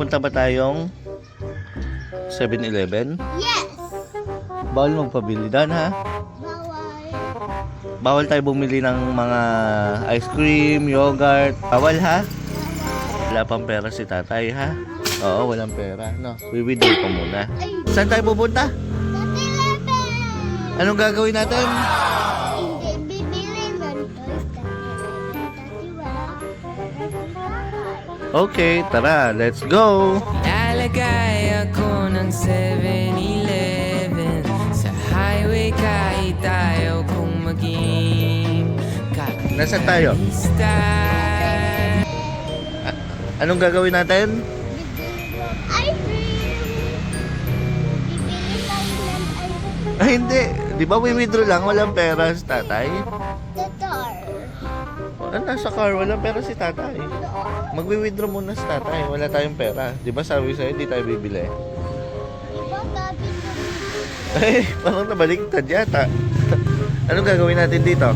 pupunta ba tayong 7-Eleven? Yes! Bawal magpabili doon ha? Bawal. Bawal tayo bumili ng mga ice cream, yogurt. Bawal ha? Wala pang pera si tatay ha? Oo, walang pera. No, we-withdraw ko muna. Saan tayo pupunta? sa Telepen! Anong gagawin natin? Okay, tara, let's go! Lalagay ako ng 7-Eleven Sa highway kahit ayaw kong maging Nasaan tayo? kapitalista Anong gagawin natin? Bibili ng ice cream! Bibili tayo ng ice cream. Ay, hindi. Di ba we withdraw lang? Walang pera tatay? Car. Ah, nasa car, walang pera si tatay. Magwi-withdraw muna si tatay. Wala tayong pera. Di ba sabi sa'yo, hindi tayo bibili? Iba gabi na Ay, parang nabaliktad yata. Anong gagawin natin dito?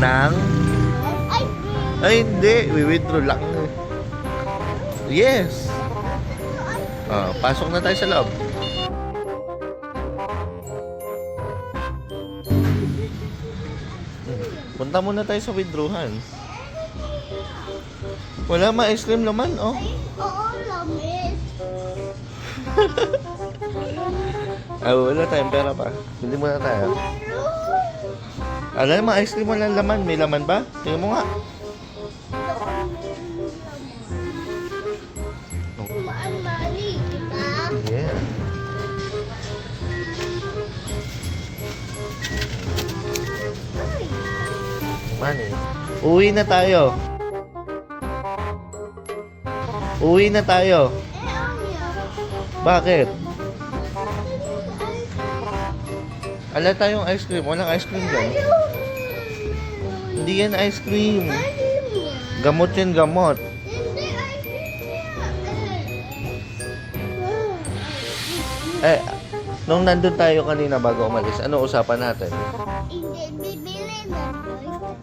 Nang? Ay, hindi. We withdraw lang. Yes. Ah, pasok na tayo sa loob. Punta muna tayo sa withdrawhan. Wala ma ice cream naman, oh. Ay, oo, lamit. Ah, wala tayong pera pa. Hindi muna tayo. Alam mo, ice cream walang laman. May laman ba? Tingnan mo nga. Money. Uwi na tayo. Uwi na tayo. Bakit? Ala tayong ice cream. Walang ice cream dyan. Hindi yan ice cream. Gamot yan, gamot. Eh, nung nandun tayo kanina bago umalis, ano usapan natin? Hindi, bibili toys. Oh.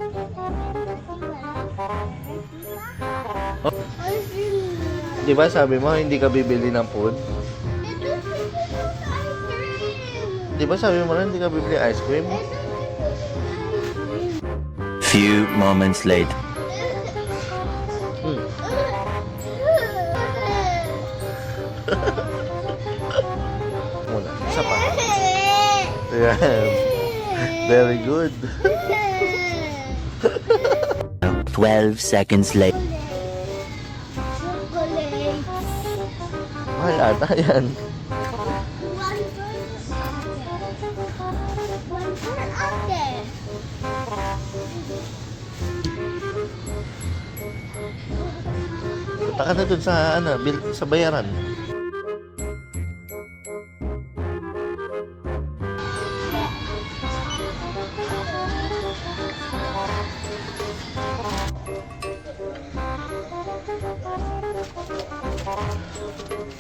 Di ba sabi mo, hindi ka bibili ng food? Di ba sabi mo na hindi ka bibili ice cream? Few moments later. Hmm. Muna, isa pa. Yan. Very good. 12 seconds later. Mahal ata yan. Punta ka na dun sa, ano, sa bayaran.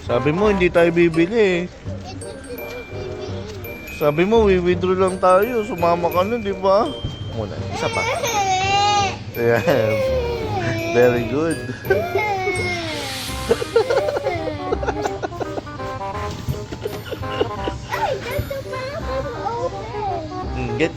Sabi mo, hindi tayo bibili. Sabi mo, we-withdraw lang tayo. Sumama ka na, di ba? Muna, isa pa. Ayan. Very good. Mm, Get